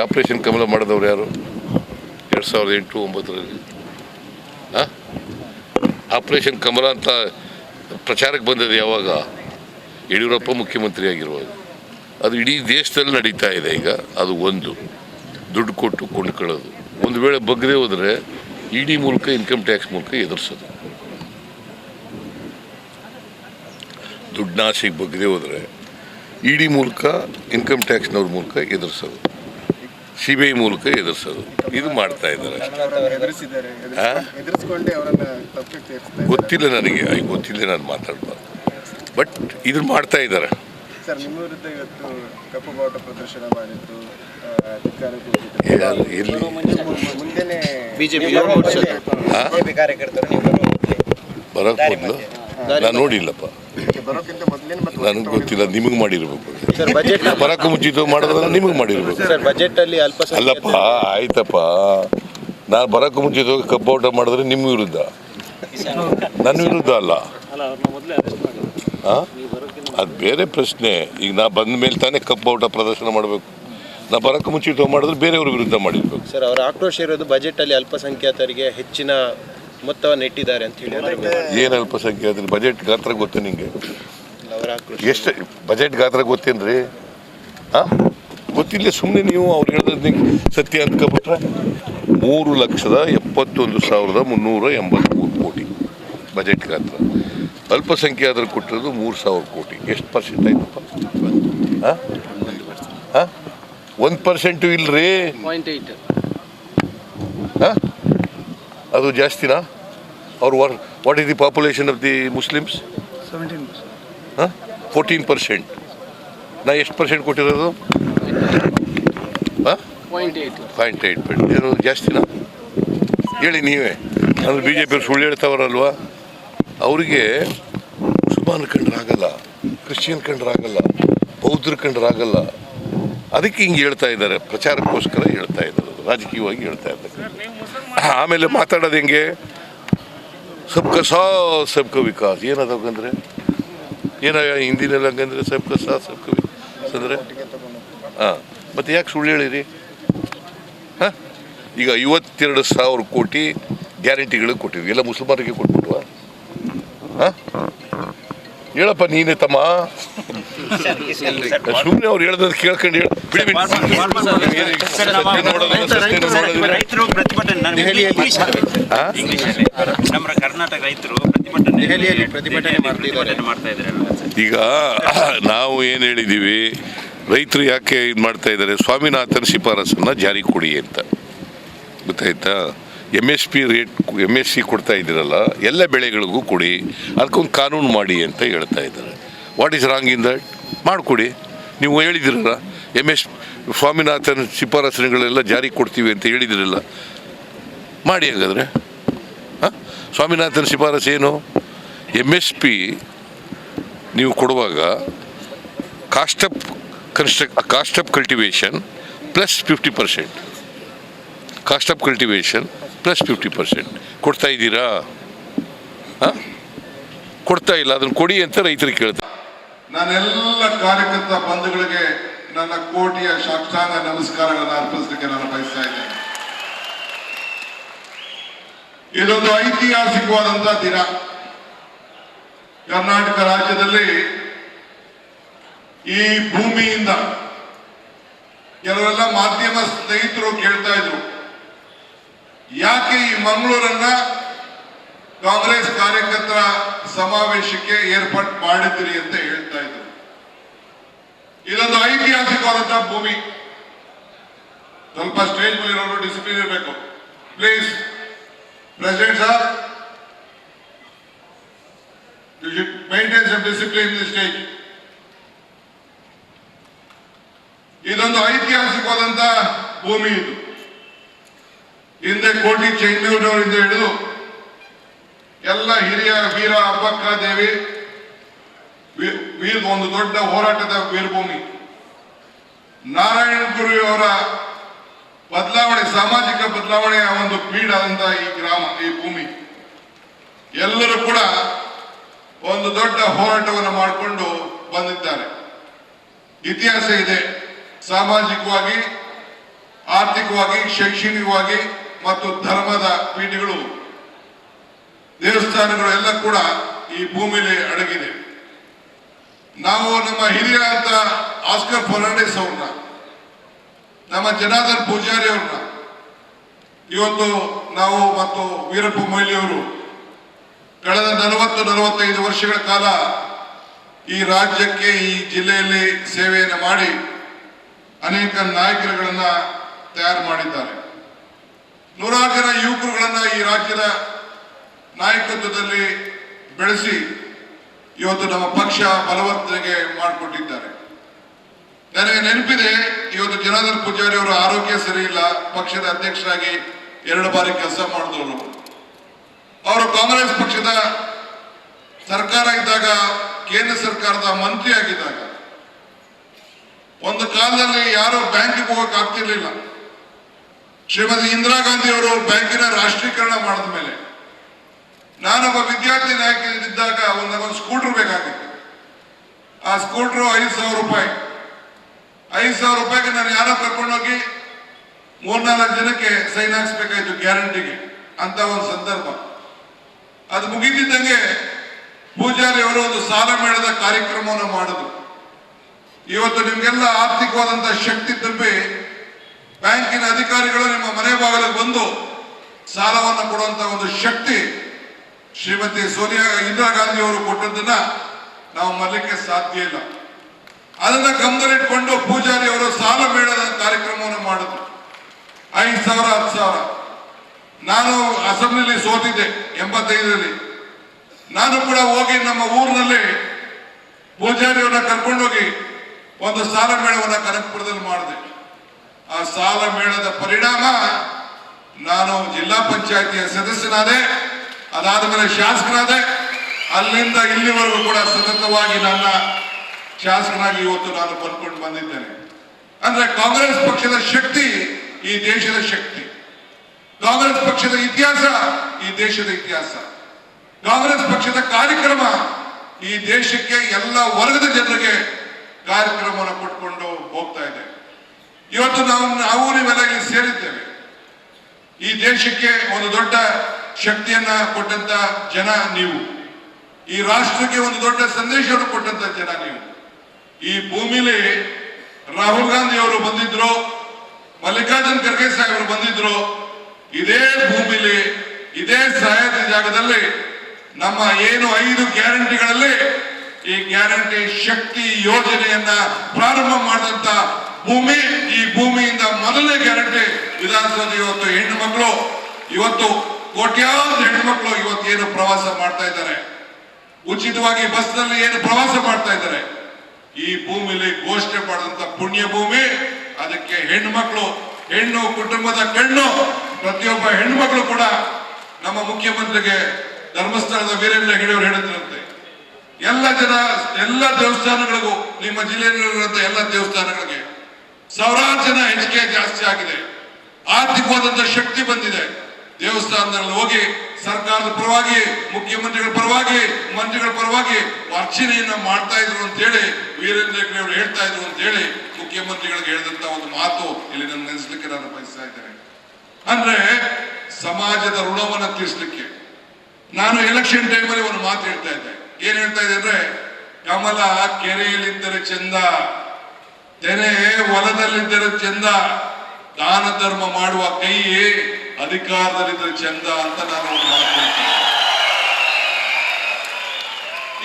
ಆಪ್ರೇಷನ್ ಕಮಲ ಮಾಡಿದವ್ರು ಯಾರು? ಎರಡು ಸಾವಿರದ ಎಂಟು ಒಂಬತ್ತರಲ್ಲಿ. ಆಪರೇಷನ್ ಕಮಲ ಅಂತ ಪ್ರಚಾರಕ್ಕೆ ಬಂದದ್ದು ಯಾವಾಗ? ಯಡಿಯೂರಪ್ಪ ಮುಖ್ಯಮಂತ್ರಿ ಆಗಿರುವಾಗ. ಅದು ಇಡೀ ದೇಶದಲ್ಲಿ ನಡೀತಾ ಇದೆ ಈಗ. ಅದು ಒಂದು. ದುಡ್ಡು ಕೊಟ್ಟು ಕೊಂಡ್ಕೊಳ್ಳೋದು. ಒಂದು ವೇಳೆ ಬಗ್ಗದೆ ಹೋದರೆ ಇ ಡಿ ಮೂಲಕ ಇನ್ಕಮ್ ಟ್ಯಾಕ್ಸ್ ಮೂಲಕ ಎದುರಿಸೋದು. ದುಡ್ಡಾಸೆಗೆ ಬಗ್ಗದೆ ಹೋದರೆ ಇ ಡಿ ಮೂಲಕ ಇನ್ಕಮ್ ಟ್ಯಾಕ್ಸ್ನವ್ರ ಮೂಲಕ ಎದುರಿಸೋದು. ಸಿ ಬಿ ಐ ಮೂಲಕ ಎದುರಿಸೋದು. ಇದು ಮಾಡ್ತಾ ಇದ್ದಾರೆ ಅವರನ್ನು ಎದುರಿಸಿದ್ದಾರೆ. ಆ? ಎದುರಿಸಿಕೊಂಡೇ ಅವರನ್ನ ತಪ್ಪಿಗೆ ಗೊತ್ತಿಲ್ಲ ನನಗೆ. ಅದು ಗೊತ್ತಿಲ್ಲ ನಾನು ಮಾತಾಡ್ಬಾರ್ದು. ಬಟ್ ಇದನ್ನು ಮಾಡ್ತಾ ಇದ್ದಾರೆ. ಬರೋಕ್ಕೆ ಮೊದಲು? ನಾನು ನೋಡಿಲ್ಲಪ್ಪ. ನನಗೆ ಗೊತ್ತಿಲ್ಲ ನಿಮಗೆ ಮಾಡಿರ್ಬೇಕು. ಸರ್ ಬಜೆಟ್ ಬರೋಕ್ಕೆ ಮುಂಚಿತ ಮಾಡಿದ್ರೆ ನಿಮಗೆ ಮಾಡಿರ್ಬೇಕು. ಸರ್ ಬಜೆಟ್ ಅಲ್ಲಿ ಅಲ್ಲಪ್ಪ ಆಯ್ತಪ್ಪ. ನಾನು ಬರಕ್ಕೆ ಮುಂಚೆ ಹೋಗಿ ಕಪ್ ಮಾಡಿದ್ರೆ ನಿಮ್ಮ ವಿರುದ್ಧ. ನನ್ನ ವಿರುದ್ಧ ಅಲ್ಲ. ಅದು ಬೇರೆ ಪ್ರಶ್ನೆ. ಈಗ ನಾ ಬಂದ ಮೇಲೆ ತಾನೇ ಕಬ್ಬು ಔಟ ಪ್ರದರ್ಶನ ಮಾಡಬೇಕು. ನಾ ಬರಕ್ಕೆ ಮುಚ್ಚಿಟ್ಟು ಮಾಡಿದ್ರೆ ಬೇರೆಯವ್ರ ವಿರುದ್ಧ ಮಾಡಿರ್ಬೇಕು. ಸರ್ ಅವರ ಆಕ್ರೋಶ ಇರೋದು ಬಜೆಟ್ ಅಲ್ಲಿ ಅಲ್ಪಸಂಖ್ಯಾತರಿಗೆ ಹೆಚ್ಚಿನ ಮೊತ್ತವನ್ನು ಇಟ್ಟಿದ್ದಾರೆ ಅಂತ ಹೇಳಿ ಏನು ಅಲ್ಪಸಂಖ್ಯೆ ಏನು ಅಲ್ಪಸಂಖ್ಯಾತರು ಬಜೆಟ್ ಗಾತ್ರ ಗೊತ್ತು ನಿಮಗೆ ಎಷ್ಟು ಬಜೆಟ್ ಗಾತ್ರ ಗೊತ್ತೇನ್ರಿ ಹಾಂ? ಗೊತ್ತಿಲ್ಲ ಸುಮ್ಮನೆ ನೀವು ಅವ್ರು ಹೇಳಿದ್ರೆ ನಿಂಗೆ ಸತ್ಯ ಅಂದ್ಕೊಬಿಟ್ರೆ ಮೂರು ಲಕ್ಷದ ಎಪ್ಪತ್ತೊಂದು ಸಾವಿರದ ಮುನ್ನೂರ ಎಂಬತ್ತ್ಮೂರು ಕೋಟಿ ಬಜೆಟ್ ಗಾತ್ರ. ಅಲ್ಪಸಂಖ್ಯಾತರು ಕೊಟ್ಟಿರೋದು ಮೂರು ಸಾವಿರ ಕೋಟಿ. ಎಷ್ಟು ಪರ್ಸೆಂಟ್ ಆಯ್ತಪ್ಪ? ಹಾಂ? ಹಾಂ? ಒಂದು ಪರ್ಸೆಂಟು ಇಲ್ರಿ? ಹಾಂ? ಅದು ಜಾಸ್ತಿನಾ? ಅವ್ರು what is the population of the Muslims ಹಾಂ? ಫೋರ್ಟೀನ್ ಪರ್ಸೆಂಟ್ ನಾ ಎಷ್ಟು ಪರ್ಸೆಂಟ್ ಕೊಟ್ಟಿರೋದು? ಹಾಂ? ಪಾಯಿಂಟ್ ಏಯ್ಟ್ ಏನು ಜಾಸ್ತಿನಾ? ಹೇಳಿ ನೀವೇ. ಅಂದ್ರೆ ಬಿ ಜೆ ಪಿ ಸುಳ್ಳು ಹೇಳ್ತಾವ್ರಲ್ವಾ? ಅವರಿಗೆ ಮುಸಲ್ಮಾನ್ ಕಂಡ್ರಾಗಲ್ಲ ಕ್ರಿಶ್ಚಿಯನ್ ಕಂಡ್ರಾಗಲ್ಲ ಬೌದ್ಧರು ಕಂಡ್ರಾಗಲ್ಲ. ಅದಕ್ಕೆ ಹಿಂಗೆ ಹೇಳ್ತಾ ಇದ್ದಾರೆ ಪ್ರಚಾರಕ್ಕೋಸ್ಕರ ಹೇಳ್ತಾ ಇದ್ದಾರೆ ರಾಜಕೀಯವಾಗಿ ಹೇಳ್ತಾ ಇದ್ದಾರೆ. ಆಮೇಲೆ ಮಾತಾಡೋದು ಹೆಂಗೆ? ಸಬ್ಕ ಸಾ, ಸಬ್ಕ ವಿಕಾಸ್. ಏನದಾಗಂದ್ರೆ ಏನ ಹಿಂದಿನಲ್ಲಿ ಹಂಗಂದ್ರೆ ಸಬ್ಕ ಸಾ, ಸಬ್ಕ ವಿಕಾಸ್ ಅಂದ್ರೆ? ಹಾಂ. ಮತ್ತೆ ಯಾಕೆ ಸುಳ್ಳು ಹೇಳಿರಿ? ಹಾಂ? ಈಗ ಐವತ್ತೆರಡು ಸಾವಿರ ಕೋಟಿ ಗ್ಯಾರಂಟಿಗಳಿಗೆ ಕೊಟ್ಟಿದ್ವಿ ಎಲ್ಲ ಮುಸಲ್ಮಾನರಿಗೆ ಕೊಟ್ಬಿಟ್ವಾ? ಹಾಂ? ಹೇಳಪ್ಪ ನೀನೇ ತಮ್ಮ. ಸುಮ್ಮನೆ ಅವ್ರು ಹೇಳ್ದದ್ ಕೇಳ್ಕೊಂಡು ಹೇಳ. ರೈತರು ಪ್ರತಿಭಟನೆ ನಮ್ಮ ಕರ್ನಾಟಕ ರೈತರು ಪ್ರತಿಭಟನೆ ಪ್ರತಿಭಟನೆ ಮಾಡ್ತಾ ಇದ್ದಾರೆ. ಈಗ ನಾವು ಏನು ಹೇಳಿದ್ದೀವಿ ರೈತರು ಯಾಕೆ ಇದು ಮಾಡ್ತಾ ಇದಾರೆ ಸ್ವಾಮಿನಾಥನ್ ಶಿಫಾರಸನ್ನ ಜಾರಿ ಕೊಡಿ ಅಂತ. ಗೊತ್ತಾಯ್ತಾ? M S P rate M S C ಕೊಡ್ತಾ ಇದ್ದೀರಲ್ಲ ಎಲ್ಲ ಬೆಳೆಗಳಿಗೂ ಕೊಡಿ. ಅದಕ್ಕೊಂದು ಕಾನೂನು ಮಾಡಿ ಅಂತ ಹೇಳ್ತಾ ಇದ್ದಾರೆ. What is wrong in that ಮಾಡಿಕೊಡಿ. ನೀವು ಹೇಳಿದಿರಲ್ಲ ಎಂ ಎಸ್ ಸ್ವಾಮಿನಾಥನ್ ಶಿಫಾರಸುಗಳೆಲ್ಲ ಜಾರಿ ಕೊಡ್ತೀವಿ ಅಂತ ಹೇಳಿದಿರಲ್ಲ. ಮಾಡಿ ಹಾಗಾದ್ರೆ. ಹಾಂ? ಸ್ವಾಮಿನಾಥನ್ ಶಿಫಾರಸು ಏನು? ಎಂ ಎಸ್ ಪಿ ನೀವು ಕೊಡುವಾಗ cost of construct, cost of cultivation plus fifty percent. Cost of cultivation plus fifty percent. ಕೊಡ್ತಾ ಇದ್ದೀರಾ? ಹಾಂ? ಕೊಡ್ತಾ ಇಲ್ಲ, ಅದನ್ನು ಕೊಡಿ ಅಂತ ರೈತರಿಗೆ ಕೇಳ್ತಾರೆ. ನಾನೆಲ್ಲ ಕಾರ್ಯಕರ್ತ ಬಂಧುಗಳಿಗೆ ನನ್ನ ಕೋಟಿಯ ಸಾಷ್ಟಾಂಗ ನಮಸ್ಕಾರಗಳನ್ನು ಅರ್ಪಿಸಲಿಕ್ಕೆ ನಾನು ಬಯಸ್ತಾ ಇದ್ದೇನೆ. ಇದೊಂದು ಐತಿಹಾಸಿಕವಾದಂತಹ ದಿನ. ಕರ್ನಾಟಕ ರಾಜ್ಯದಲ್ಲಿ ಈ ಭೂಮಿಯಿಂದ ಕೆಲವೆಲ್ಲ ಮಾಧ್ಯಮ ಸ್ನೇಹಿತರು ಕೇಳ್ತಾ ಇದ್ರು, ಯಾಕೆ ಈ ಮಂಗಳೂರನ್ನ ಕಾಂಗ್ರೆಸ್ ಕಾರ್ಯಕರ್ತರ ಸಮಾವೇಶಕ್ಕೆ ಏರ್ಪಾಟ್ ಮಾಡಿದ್ರಿ ಅಂತ ಹೇಳ್ತಾ ಇದ್ರು. ಇದೊಂದು ಐತಿಹಾಸಿಕವಾದಂತಹ ಭೂಮಿ. ಸ್ವಲ್ಪ ಸ್ಟೇಜ್ ಮೇಲೆ ಇರೋರು ಡಿಸಿಪ್ಲಿನ್ ಇರಬೇಕು. Please president sir you should maintain some discipline the stage ಇದೊಂದು ಐತಿಹಾಸಿಕವಾದಂತಹ ಭೂಮಿ ಇದು. ಹಿಂದೆ ಕೋಟಿ ಚೆನ್ನೂರಿನವರಿಂದ ಹಿಡಿದು ಎಲ್ಲ ಹಿರಿಯ ವೀರ ಅಬ್ಬಕ್ಕ ದೇವಿ ವೀರ್, ಒಂದು ದೊಡ್ಡ ಹೋರಾಟದ ವೀರಭೂಮಿ. ನಾರಾಯಣ ಅವರ ಬದಲಾವಣೆ, ಸಾಮಾಜಿಕ ಬದಲಾವಣೆಯ ಒಂದು ಪೀಡ ಅಂತ ಈ ಗ್ರಾಮ, ಈ ಭೂಮಿ. ಎಲ್ಲರೂ ಕೂಡ ಒಂದು ದೊಡ್ಡ ಹೋರಾಟವನ್ನು ಮಾಡಿಕೊಂಡು ಬಂದಿದ್ದಾರೆ. ಇತಿಹಾಸ ಇದೆ. ಸಾಮಾಜಿಕವಾಗಿ, ಆರ್ಥಿಕವಾಗಿ, ಶೈಕ್ಷಣಿಕವಾಗಿ ಮತ್ತು ಧರ್ಮದ ಪೀಠಗಳು ದೇವಸ್ಥಾನಗಳು ಎಲ್ಲ ಕೂಡ ಈ ಭೂಮಿಲಿ ಅಡಗಿದೆ. ನಾವು ನಮ್ಮ ಹಿರಿಯ ಅಂತ ಆಸ್ಕರ್ ಫರ್ನಾಂಡಿಸ್ ಅವ್ರನ್ನ, ನಮ್ಮ ಜನಾರ್ದನ್ ಪೂಜಾರಿ ಅವ್ರನ್ನ, ಇವತ್ತು ನಾವು ಮತ್ತು ವೀರಪ್ಪ ಮೊಯ್ಲಿ ಅವರು ಕಳೆದ ನಲವತ್ತು, ನಲವತ್ತೈದು ವರ್ಷಗಳ ಕಾಲ ಈ ರಾಜ್ಯಕ್ಕೆ, ಈ ಜಿಲ್ಲೆಯಲ್ಲಿ ಸೇವೆಯನ್ನು ಮಾಡಿ ಅನೇಕ ನಾಯಕರುಗಳನ್ನ ತಯಾರು ಮಾಡಿದ್ದಾರೆ. ನೂರಾರು ಜನ ಯುವಕರುಗಳನ್ನ ಈ ರಾಜ್ಯದ ನಾಯಕತ್ವದಲ್ಲಿ ಬೆಳೆಸಿ ಇವತ್ತು ನಮ್ಮ ಪಕ್ಷ ಬಲವರ್ಧನೆಗೆ ಮಾಡಿಕೊಟ್ಟಿದ್ದಾರೆ. ನನಗೆ ನೆನಪಿದೆ, ಇವತ್ತು ಜನಾರ್ದನ್ ಪೂಜಾರಿ ಅವರ ಆರೋಗ್ಯ ಸರಿ ಇಲ್ಲ, ಪಕ್ಷದ ಅಧ್ಯಕ್ಷರಾಗಿ ಎರಡು ಬಾರಿ ಕೆಲಸ ಮಾಡಿದವರು ಅವರು ಕಾಂಗ್ರೆಸ್ ಪಕ್ಷದ ಸರ್ಕಾರ ಇದ್ದಾಗ, ಕೇಂದ್ರ ಸರ್ಕಾರದ ಮಂತ್ರಿ ಆಗಿದ್ದಾಗ, ಒಂದು ಕಾಲದಲ್ಲಿ ಯಾರು ಬ್ಯಾಂಕಿಗೆ ಹೋಗಕ್ ಆಗ್ತಿರ್ಲಿಲ್ಲ. ಶ್ರೀಮತಿ ಇಂದಿರಾ ಗಾಂಧಿ ಅವರು ಬ್ಯಾಂಕಿನ ರಾಷ್ಟ್ರೀಕರಣ ಮಾಡಿದ ಮೇಲೆ. ನಾನೊಬ್ಬ ವಿದ್ಯಾರ್ಥಿ ನಾಯಕನಿದ್ದಾಗ ಒಂದು ಸ್ಕೂಟರ್ ಬೇಕಾಗಿತ್ತು. ಆ ಸ್ಕೂಟ್ರು ಐದು ಸಾವಿರ ರೂಪಾಯಿ. ಐದು ಸಾವಿರ ರೂಪಾಯಿಗೆ ನಾನು ಯಾರೋ ಕರ್ಕೊಂಡೋಗಿ ಮೂರ್ನಾಲ್ಕು ಜನಕ್ಕೆ ಸೈನ್ ಹಾಕ್ಸ್ಬೇಕಾಯ್ತು ಗ್ಯಾರಂಟಿಗೆ ಅಂತ ಒಂದು ಸಂದರ್ಭ. ಅದು ಮುಗಿದಿದ್ದಂಗೆ ಪೂಜಾರಿ ಅವರು ಒಂದು ಸಾಲ ಮೇಳದ ಕಾರ್ಯಕ್ರಮವನ್ನು ಮಾಡಿದ್ರು. ಇವತ್ತು ನಿಮ್ಗೆಲ್ಲ ಆರ್ಥಿಕವಾದಂತ ಶಕ್ತಿ ತುಂಬಿ ಬ್ಯಾಂಕಿನ ಅಧಿಕಾರಿಗಳು ನಿಮ್ಮ ಮನೆ ಬಾಗಿಲಿಗೆ ಬಂದು ಸಾಲವನ್ನು ಕೊಡುವಂತ ಒಂದು ಶಕ್ತಿ ಶ್ರೀಮತಿ ಸೋನಿಯಾ ಇಂದಿರಾ ಗಾಂಧಿ ಅವರು ಕೊಟ್ಟದ್ದನ್ನ ನಾವು ಮರಲಿಕ್ಕೆ ಸಾಧ್ಯ ಇಲ್ಲ. ಅದನ್ನ ಗಮನದಲ್ಲಿಟ್ಕೊಂಡು ಪೂಜಾರಿ ಅವರು ಸಾಲ ಮೇಳದ ಕಾರ್ಯಕ್ರಮವನ್ನು ಮಾಡಿದ್ರು. ಐದು ಸಾವಿರ, ಹತ್ತು ಸಾವಿರ. ನಾನು ಅಸೆಂಬ್ಲಿಲಿ ಸೋತಿದ್ದೆ, ಎಂಬತ್ತೈದರಲ್ಲಿ. ನಾನು ಕೂಡ ಹೋಗಿ ನಮ್ಮ ಊರಿನಲ್ಲಿ ಪೂಜಾರಿಯವ್ರನ್ನ ಕರ್ಕೊಂಡೋಗಿ ಒಂದು ಸಾಲ ಮೇಳವನ್ನು ಕನಕಪುರದಲ್ಲಿ ಮಾಡಿದೆ. ಆ ಸಾಲ ಮೇಳದ ಪರಿಣಾಮ ನಾನು ಜಿಲ್ಲಾ ಪಂಚಾಯತಿಯ ಸದಸ್ಯನಾದೆ ಅದಾದ ಮೇಲೆ ಶಾಸಕನಾದೆ ಅಲ್ಲಿಂದ ಇಲ್ಲಿವರೆಗೂ ಕೂಡ ಸತತವಾಗಿ ನನ್ನ ಶಾಸಕನಾಗಿ ಇವತ್ತು ನಾನು ಬಂದ್ಕೊಂಡು ಬಂದಿದ್ದೇನೆ. ಅಂದ್ರೆ ಕಾಂಗ್ರೆಸ್ ಪಕ್ಷದ ಶಕ್ತಿ ಈ ದೇಶದ ಶಕ್ತಿ. ಕಾಂಗ್ರೆಸ್ ಪಕ್ಷದ ಇತಿಹಾಸ ಈ ದೇಶದ ಇತಿಹಾಸ. ಕಾಂಗ್ರೆಸ್ ಪಕ್ಷದ ಕಾರ್ಯಕ್ರಮ ಈ ದೇಶಕ್ಕೆ ಎಲ್ಲ ವರ್ಗದ ಜನರಿಗೆ ಕಾರ್ಯಕ್ರಮವನ್ನು ಕೊಟ್ಕೊಂಡು ಹೋಗ್ತಾ ಇದೆ. ಇವತ್ತು ನಾವು ನಾವು ನೀವೆಲ್ಲ ಇಲ್ಲಿ ಸೇರಿದ್ದೇವೆ. ಈ ದೇಶಕ್ಕೆ ಒಂದು ದೊಡ್ಡ ಶಕ್ತಿಯನ್ನ ಕೊಟ್ಟಂತ ಜನ ನೀವು. ಈ ರಾಷ್ಟ್ರಕ್ಕೆ ಒಂದು ದೊಡ್ಡ ಸಂದೇಶವನ್ನು ಕೊಟ್ಟಂತ ಜನ ನೀವು. ಈ ಭೂಮಿಲಿ ರಾಹುಲ್ ಗಾಂಧಿ ಅವರು ಬಂದಿದ್ರು, ಮಲ್ಲಿಕಾರ್ಜುನ್ ಖರ್ಗೆ ಅವರು ಬಂದಿದ್ರು. ಇದೇ ಭೂಮಿಲಿ, ಇದೇ ಸಹಾಯದ ಜಾಗದಲ್ಲಿ ನಮ್ಮ ಏನು ಐದು ಗ್ಯಾರಂಟಿಗಳಲ್ಲಿ ಈ ಗ್ಯಾರಂಟಿ ಶಕ್ತಿ ಯೋಜನೆಯನ್ನ ಪ್ರಾರಂಭ ಮಾಡಿದಂತ ಭೂಮಿ, ಈ ಭೂಮಿಯಿಂದ ಮೊದಲನೇ ಗ್ಯಾರಂಟಿ ವಿಧಾನಸೌಧ ಇವತ್ತು ಹೆಣ್ಣು ಮಕ್ಕಳು. ಇವತ್ತು ಕೋಟ್ಯಾಂತರ ಹೆಣ್ಮಕ್ಳು ಇವತ್ತು ಏನು ಪ್ರವಾಸ ಮಾಡ್ತಾ ಇದ್ದಾರೆ? ಉಚಿತವಾಗಿ ಬಸ್ನಲ್ಲಿ ಏನು ಪ್ರವಾಸ ಮಾಡ್ತಾ ಇದ್ದಾರೆ? ಈ ಭೂಮಿಲಿ ಘೋಷಣೆ ಮಾಡಿದಂತ ಪುಣ್ಯ ಭೂಮಿ ಅದಕ್ಕೆ ಹೆಣ್ಮಕ್ಳು, ಹೆಣ್ಣು ಕುಟುಂಬದ ಕಣ್ಣು, ಪ್ರತಿಯೊಬ್ಬ ಹೆಣ್ಮಕ್ಳು ಕೂಡ ನಮ್ಮ ಮುಖ್ಯಮಂತ್ರಿಗೆ ಧರ್ಮಸ್ಥಳದ ವೀರೇಂದ್ರ ಹೆಗಡೆಯವರು ಹೇಳಿದ್ರಂತೆ. ಎಲ್ಲ ಜನ, ಎಲ್ಲ ದೇವಸ್ಥಾನಗಳಿಗೂ, ನಿಮ್ಮ ಜಿಲ್ಲೆಯಲ್ಲಿರುವಂತ ಎಲ್ಲ ದೇವಸ್ಥಾನಗಳಿಗೆ ಸಾವಿರಾರು ಜನ ಹೆಚ್ಚಿಗೆ ಜಾಸ್ತಿ ಆಗಿದೆ. ಆರ್ಥಿಕವಾದಂತ ಶಕ್ತಿ ಬಂದಿದೆ. ದೇವಸ್ಥಾನದಲ್ಲಿ ಹೋಗಿ ಸರ್ಕಾರದ ಪರವಾಗಿ, ಮುಖ್ಯಮಂತ್ರಿಗಳ ಪರವಾಗಿ, ಮಂತ್ರಿಗಳ ಪರವಾಗಿ ಅರ್ಚನೆಯನ್ನ ಮಾಡ್ತಾ ಇದ್ರು ಅಂತ ಹೇಳಿ, ವೀರೇಂದ್ರ ಹೆಗ್ಡೆ ಹೇಳ್ತಾ ಇದ್ರು ಅಂತ ಹೇಳಿ ಮುಖ್ಯಮಂತ್ರಿಗಳಿಗೆ ಹೇಳಿದಂತ ಒಂದು ಮಾತು ಇಲ್ಲಿ ನನ್ನ ನೆನೆಸ್ಲಿಕ್ಕೆ ನಾನು ಬಯಸ್ತಾ ಇದ್ದೇನೆ. ಅಂದ್ರೆ ಸಮಾಜದ ಋಣವನ್ನ ತೀರಿಸಲಿಕ್ಕೆ. ನಾನು ಎಲೆಕ್ಷನ್ ಟೈಮಲ್ಲಿ ಒಂದು ಮಾತು ಹೇಳ್ತಾ ಇದ್ದೆ. ಏನ್ ಹೇಳ್ತಾ ಇದ್ದೆ ಅಂದ್ರೆ, ಕಮಲ ಕೆರೆಯಲ್ಲಿದ್ದರೆ ಚಂದ, ತೆನೆ ಹೊಲದಲ್ಲಿದ್ದರೆ ಚಂದ, ದಾನ ಧರ್ಮ ಮಾಡುವ ಕೈ ಅಧಿಕಾರದಲ್ಲಿದ್ದರೆ ಚಂದ ಅಂತ ನಾನು ಒಂದು ಮಾತು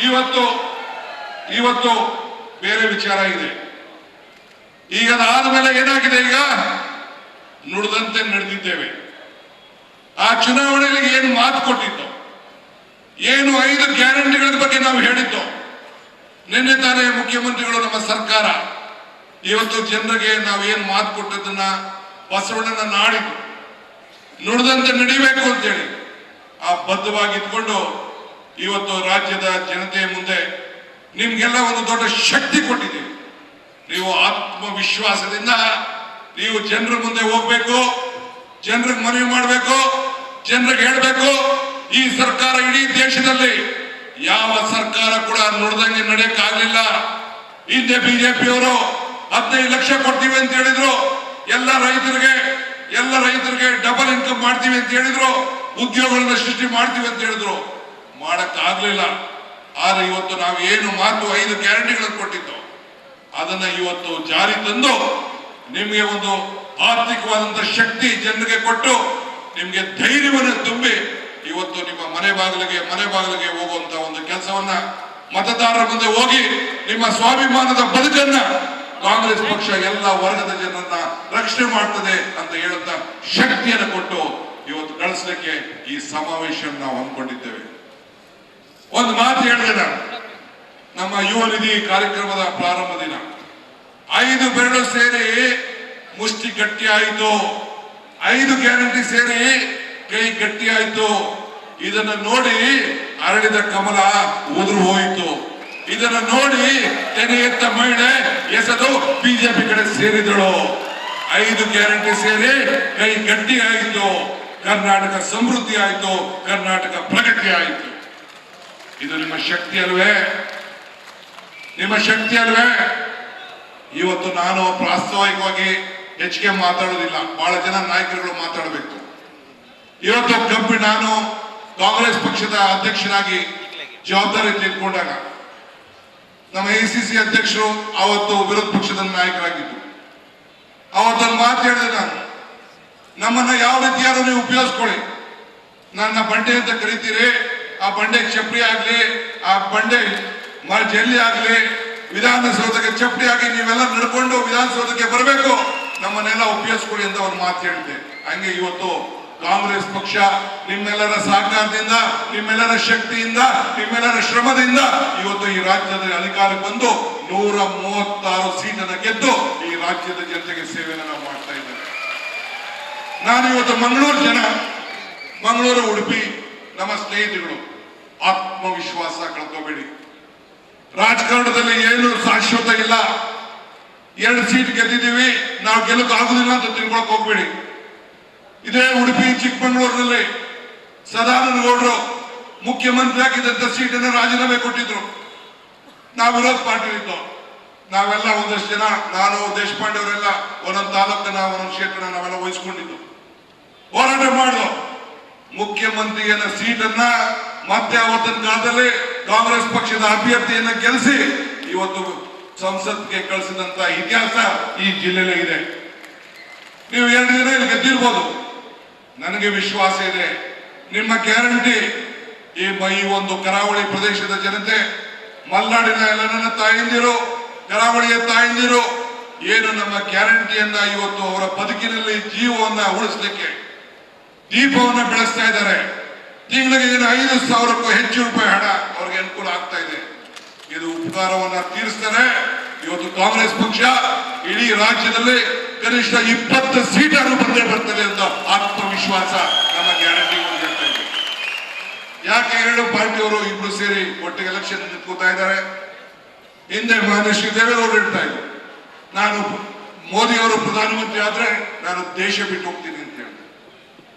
ಇವತ್ತು ಇವತ್ತು ಬೇರೆ ವಿಚಾರ ಇದೆ. ಈಗ ಅದಾದ್ಮೇಲೆ ಏನಾಗಿದೆ ಈಗ? ನುಡಿದಂತೆ ನಡೆದಿದ್ದೇವೆ. ಆ ಚುನಾವಣೆಯಲ್ಲಿ ಏನು ಮಾತು ಕೊಟ್ಟಿದ್ದೋ, ಏನು ಐದು ಗ್ಯಾರಂಟಿಗಳ ಬಗ್ಗೆ ನಾವು ಹೇಳಿದ್ದೋ, ನಿನ್ನೆ ತಾನೇ ಮುಖ್ಯಮಂತ್ರಿಗಳು ನಮ್ಮ ಸರ್ಕಾರ. ಇವತ್ತು ಜನರಿಗೆ ನಾವು ಏನು ಮಾತು ಕೊಟ್ಟದನ್ನ ಬಸವಣ್ಣನ ನಾಡಿದ್ದು. ನುಡಿದಂತೆ ನಡಿಬೇಕು ಅಂತೇಳಿ ಆ ಬದ್ಧವಾಗಿ ಇದ್ಕೊಂಡು ಇವತ್ತು ರಾಜ್ಯದ ಜನತೆಯ ಮುಂದೆ ನಿಮ್ಗೆಲ್ಲ ಒಂದು ದೊಡ್ಡ ಶಕ್ತಿ ಕೊಟ್ಟಿದ್ದೀವಿ ನೀವು ಆತ್ಮವಿಶ್ವಾಸದಿಂದ ನೀವು ಜನರ ಮುಂದೆ ಹೋಗ್ಬೇಕು, ಜನರಿಗೆ ಮನವಿ ಮಾಡಬೇಕು, ಜನರಿಗೆ ಹೇಳಬೇಕು. ಈ ಸರ್ಕಾರ ಇಡೀ ದೇಶದಲ್ಲಿ ಯಾವ ಸರ್ಕಾರ ಕೂಡ ನುಡ್ದಂಗೆ ನಡೆಯಕ್ಕಾಗ್ಲಿಲ್ಲ. ಹಿಂದೆ ಬಿಜೆಪಿಯವರು ಹದಿನೈದು ಲಕ್ಷ ಕೊಡ್ತೀವಿ ಅಂತ ಹೇಳಿದ್ರು. ಎಲ್ಲ ರೈತರಿಗೆ ಎಲ್ಲ ರೈತರಿಗೆ ಡಬಲ್ ಇನ್ಕಮ್ ಮಾಡ್ತೀವಿ ಅಂತ ಹೇಳಿದ್ರು, ಉದ್ಯೋಗಗಳನ್ನ ಸೃಷ್ಟಿ ಮಾಡ್ತೀವಿ ಅಂತ ಹೇಳಿದ್ರು. ಮಾಡಕ್ ಆಗ್ಲಿಲ್ಲ ಆದ್ರೆ ಇವತ್ತು ನಾವು ಏನು ಮಾತು ಐದು ಗ್ಯಾರಂಟಿಗಳನ್ನು ಕೊಟ್ಟಿದ್ದು, ಅದನ್ನ ಇವತ್ತು ಜಾರಿ ತಂದು ನಿಮಗೆ ಒಂದು ಆರ್ಥಿಕವಾದಂತ ಶಕ್ತಿ ಜನರಿಗೆ ಕೊಟ್ಟು ನಿಮ್ಗೆ ಧೈರ್ಯವನ್ನು ತುಂಬಿ ಇವತ್ತು ನಿಮ್ಮ ಮನೆ ಬಾಗಿಲಿಗೆ ಮನೆ ಬಾಗಿಲಿಗೆ ಹೋಗುವಂತ ಒಂದು ಕೆಲಸವನ್ನ ಮತದಾರರ ಮುಂದೆ ಹೋಗಿ ನಿಮ್ಮ ಸ್ವಾಭಿಮಾನದ ಬದುಕನ್ನ ಕಾಂಗ್ರೆಸ್ ಪಕ್ಷ ಎಲ್ಲ ವರ್ಗದ ಜನರನ್ನ ರಕ್ಷಣೆ ಮಾಡ್ತದೆ ಅಂತ ಹೇಳುತ್ತ ಶಕ್ತಿಯನ್ನು ಕೊಟ್ಟು ಇವತ್ತು ಕಳಿಸ್ಲಿಕ್ಕೆ ಈ ಸಮಾವೇಶವನ್ನು ನಾವು ಹಮ್ಮಿಕೊಂಡಿದ್ದೇವೆ. ಒಂದು ಮಾತು ಹೇಳಿದೆ ನಾನು. ನಮ್ಮ ಯುವ ನಿಧಿ ಕಾರ್ಯಕ್ರಮದ ಪ್ರಾರಂಭ ದಿನ. ಐದು ಬೆರಳು ಸೇರಿ ಮುಷ್ಟಿ ಗಟ್ಟಿ ಆಯಿತು ಐದು ಗ್ಯಾರಂಟಿ ಸೇರಿ ಕೈ ಗಟ್ಟಿ ಆಯಿತು ಇದನ್ನ ನೋಡಿ ಅರಳಿದ ಕಮಲ ಉದುರು ಹೋಯಿತು. ಇದನ್ನ ನೋಡಿ ತೆನೆ ಎತ್ತ ಮಹಿಳೆ ಎಸೆದು ಬಿಜೆಪಿ ಕಡೆ ಸೇರಿದಳು. ಐದು ಗ್ಯಾರಂಟಿ ಸೇರಿ ಕೈ ಗಟ್ಟಿ ಆಯಿತು. ಕರ್ನಾಟಕ ಸಮೃದ್ಧಿ ಆಯಿತು. ಕರ್ನಾಟಕ ಪ್ರಗತಿ ಆಯಿತು. ಇದು ನಿಮ್ಮ ಶಕ್ತಿ ಅಲ್ವೇ? ನಿಮ್ಮ ಶಕ್ತಿ ಅಲ್ವೇ? ಇವತ್ತು ನಾನು ಪ್ರಾಸ್ತಾವಿಕವಾಗಿ ಹೆಚ್ಚಿಗೆ ಮಾತಾಡೋದಿಲ್ಲ. ಬಹಳ ಜನ ನಾಯಕರುಗಳು ಮಾತಾಡಬೇಕು. ಇವತ್ತು ಕಬ್ಬಿ ನಾನು ಕಾಂಗ್ರೆಸ್ ಪಕ್ಷದ ಅಧ್ಯಕ್ಷನಾಗಿ ಜವಾಬ್ದಾರಿ ತೆಗೆದುಕೊಂಡಾಗ ನಮ್ಮ ಎ ಸಿ ಸಿ ಅಧ್ಯಕ್ಷರು ಅವತ್ತು ವಿರೋಧ ಪಕ್ಷದ ನಾಯಕರಾಗಿದ್ದರು ಅವತ್ತೊಂದು ಮಾತು ಹೇಳಿದೆ ನಾನು, ನಮ್ಮನ್ನ ಯಾವ ರೀತಿಯಾರು ನೀವು ಉಪಯೋಗಿಸ್ಕೊಳ್ಳಿ. ನನ್ನ ಬಂಡೆ ಅಂತ ಕರಿತೀರಿ, ಆ ಬಂಡೆ ಚಪ್ಪಡಿ ಆಗ್ಲಿ, ಆ ಬಂಡೆ ಜಲ್ಲಿ ಆಗ್ಲಿ, ವಿಧಾನಸೌಧಕ್ಕೆ ಚಪ್ಪಡಿ ಆಗಿ ನೀವೆಲ್ಲ ನಡ್ಕೊಂಡು ವಿಧಾನಸೌಧಕ್ಕೆ ಬರಬೇಕು. ನಮ್ಮನ್ನೆಲ್ಲ ಉಪಯೋಗಿಸ್ಕೊಳ್ಳಿ ಅಂತ ಒಂದು ಮಾತು ಹೇಳಿದೆ ಹಂಗೆ ಇವತ್ತು ಕಾಂಗ್ರೆಸ್ ಪಕ್ಷ ನಿಮ್ಮೆಲ್ಲರ ಸಹಕಾರದಿಂದ, ನಿಮ್ಮೆಲ್ಲರ ಶಕ್ತಿಯಿಂದ, ನಿಮ್ಮೆಲ್ಲರ ಶ್ರಮದಿಂದ ಇವತ್ತು ಈ ರಾಜ್ಯದ ಅಧಿಕಾರಕ್ಕೆ ಬಂದು ನೂರ ಮೂವತ್ತಾರು ಸೀಟನ್ನು ಗೆದ್ದು ಈ ರಾಜ್ಯದ ಜನತೆಗೆ ಸೇವೆಯನ್ನು ನಾವು ಮಾಡ್ತಾ ಇದ್ದೇವೆ ನಾನು ಇವತ್ತು ಮಂಗಳೂರು ಜನ, ಮಂಗಳೂರು, ಉಡುಪಿ, ನಮ್ಮ ಸ್ನೇಹಿತರುಗಳು, ಆತ್ಮವಿಶ್ವಾಸ ಕಳ್ಕೋಬೇಡಿ. ರಾಜಕಾರಣದಲ್ಲಿ ಏನು ಶಾಶ್ವತ ಇಲ್ಲ. ಎರಡು ಸೀಟ್ ಗೆದ್ದಿದ್ದೀವಿ, ನಾವು ಗೆಲ್ಲಕ್ಕಾಗುದಿಲ್ಲ ಅಂತ ತಿಳ್ಕೊಳಕ್ ಹೋಗ್ಬೇಡಿ. ಇದೇ ಉಡುಪಿ, ಚಿಕ್ಕಮಗಳೂರಿನಲ್ಲಿ ಸದಾನಂದ ಗೌಡರು ಮುಖ್ಯಮಂತ್ರಿ ಆಗಿದ್ದಂತ ಸೀಟನ್ನು ರಾಜೀನಾಮೆ ಕೊಟ್ಟಿದ್ರು. ನಾವು ವಿರೋಧ ಪಾರ್ಟಿ ಇದ್ದೋ ನಾವೆಲ್ಲ ಒಂದಷ್ಟು ಜನ, ನಾನು ದೇಶಪಾಂಡೆ ಅವರೆಲ್ಲ ಒಂದೊಂದು ತಾಲೂಕನ್ನ, ಒಂದೊಂದು ಕ್ಷೇತ್ರ ನಾವೆಲ್ಲ ವಹಿಸ್ಕೊಂಡಿದ್ದು. ಹೋರಾಟ ಮಾಡಿದ್ರು ಮುಖ್ಯಮಂತ್ರಿಯನ್ನ ಸೀಟನ್ನ ಮತ್ತೆ ಅವತ್ತಿನ ಕಾಲದಲ್ಲಿ ಕಾಂಗ್ರೆಸ್ ಪಕ್ಷದ ಅಭ್ಯರ್ಥಿಯನ್ನ ಗೆಲ್ಲಿಸಿ, ಇವತ್ತು ಸಂಸತ್ಗೆ ಕಳಿಸಿದಂತ ಇತಿಹಾಸ ಈ ಜಿಲ್ಲೆಯಲ್ಲೇ ಇದೆ. ನೀವು ಎರಡು ದಿನ ಇಲ್ಲಿ ಗೆದ್ದಿರ್ಬೋದು. ನನಗೆ ವಿಶ್ವಾಸ ಇದೆ. ನಿಮ್ಮ ಗ್ಯಾರಂಟಿ ಈ ಈ ಒಂದು ಕರಾವಳಿ ಪ್ರದೇಶದ ಜನತೆ, ಮಲ್ನಾಡಿನ ಎಲ್ಲ ನನ್ನ ತಾಯಂದಿರು, ಕರಾವಳಿಯ ತಾಯಂದಿರು, ಏನು ನಮ್ಮ ಗ್ಯಾರಂಟಿಯನ್ನ ಇವತ್ತು ಅವರ ಬದುಕಿನಲ್ಲಿ ಜೀವವನ್ನ ಉಳಿಸ್ಲಿಕ್ಕೆ ದೀಪವನ್ನ ಬೆಳೆಸ್ತಾ ಇದ್ದಾರೆ. ತಿಂಗಳಿಗೆ ಏನು ಐದು ಸಾವಿರಕ್ಕೂ ಹೆಚ್ಚು ರೂಪಾಯಿ ಹಣ ಅವ್ರಿಗೆ ಅನುಕೂಲ ಆಗ್ತಾ ಇದೆ. ಇದು ಉಪಕಾರವನ್ನ ತೀರಿಸ್ತಾರೆ. ಇವತ್ತು ಕಾಂಗ್ರೆಸ್ ಪಕ್ಷ ಇಡೀ ರಾಜ್ಯದಲ್ಲಿ ಕನಿಷ್ಠ ಇಪ್ಪತ್ತು ಸೀಟನ್ನು ಬಂದೇ ಬರ್ತದೆ ಅಂತ ಆತ್ಮವಿಶ್ವಾಸ ನಮ್ಮ ಗ್ಯಾರಂಟಿ ಹೇಳ್ತಾ ಇದೆ ಯಾಕೆ ಎರಡು ಪಾರ್ಟಿಯವರು ಇಬ್ರು ಸೇರಿ ಒಟ್ಟಿಗೆ ಎಲೆಕ್ಷನ್ ನಿಂತ್ಕೋತಾ ಇದ್ದಾರೆ? ಹಿಂದೆ ಮಾನ್ಯ ಶ್ರೀ ದೇವೇಗೌಡರು ಹೇಳ್ತಾ ಇದ್ರು. ನಾನು ಮೋದಿಯವರು ಪ್ರಧಾನಮಂತ್ರಿ ಆದ್ರೆ ನಾನು ದೇಶ ಬಿಟ್ಟು ಹೋಗ್ತೀನಿ ಅಂತ ಹೇಳಿದೆ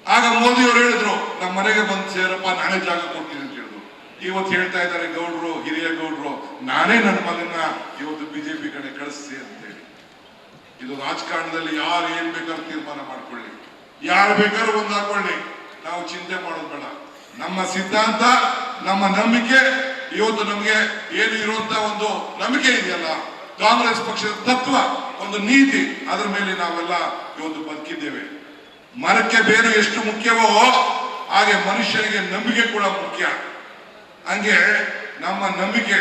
ಆಗ ಮೋದಿಯವರು ಹೇಳಿದ್ರು ನಮ್ಮ ಮನೆಗೆ ಬಂದು ಸೇರಪ್ಪ, ನಾನೇ ಜಾಗ ಕೊಡ್ತೀನಿ ಹೇಳಿದ್ರು ಇವತ್ತು ಹೇಳ್ತಾ ಇದ್ದಾರೆ ಗೌಡ್ರು, ಹಿರಿಯ ಗೌಡ್ರು, ನಾನೇ ನನ್ನ ಮಗನ್ನ ಇವತ್ತು ಬಿಜೆಪಿ ಕಡೆ ಕಳಿಸ್ತಿ ಅಂತ ಹೇಳಿ. ಇದು ರಾಜಕಾರಣದಲ್ಲಿ ಯಾರು ಏನ್ ಬೇಕಾದ್ರೂ ತೀರ್ಮಾನ ಮಾಡ್ಕೊಳ್ಳಿ. ಯಾರು ಬೇಕಾದ್ರೂ ಒಂದು ಹಾಕೊಳ್ಳಿ ನಾವು ಚಿಂತೆ ಮಾಡೋದು ಬೇಡ. ನಮ್ಮ ಸಿದ್ಧಾಂತ, ನಮ್ಮ ನಂಬಿಕೆ, ಇವತ್ತು ನಮಗೆ ಏನು ಇರುವಂತ ಒಂದು ನಂಬಿಕೆ ಇದೆಯಲ್ಲ, ಕಾಂಗ್ರೆಸ್ ಪಕ್ಷದ ತತ್ವ, ಒಂದು ನೀತಿ, ಅದರ ಮೇಲೆ ನಾವೆಲ್ಲ ಇವತ್ತು ಬದುಕಿದ್ದೇವೆ. ಮರಕ್ಕೆ ಬೇರೆ ಎಷ್ಟು ಮುಖ್ಯವೋ, ಹಾಗೆ ಮನುಷ್ಯನಿಗೆ ನಂಬಿಕೆ ಕೂಡ ಮುಖ್ಯ. ಹಂಗೆ ನಮ್ಮ ನಂಬಿಕೆ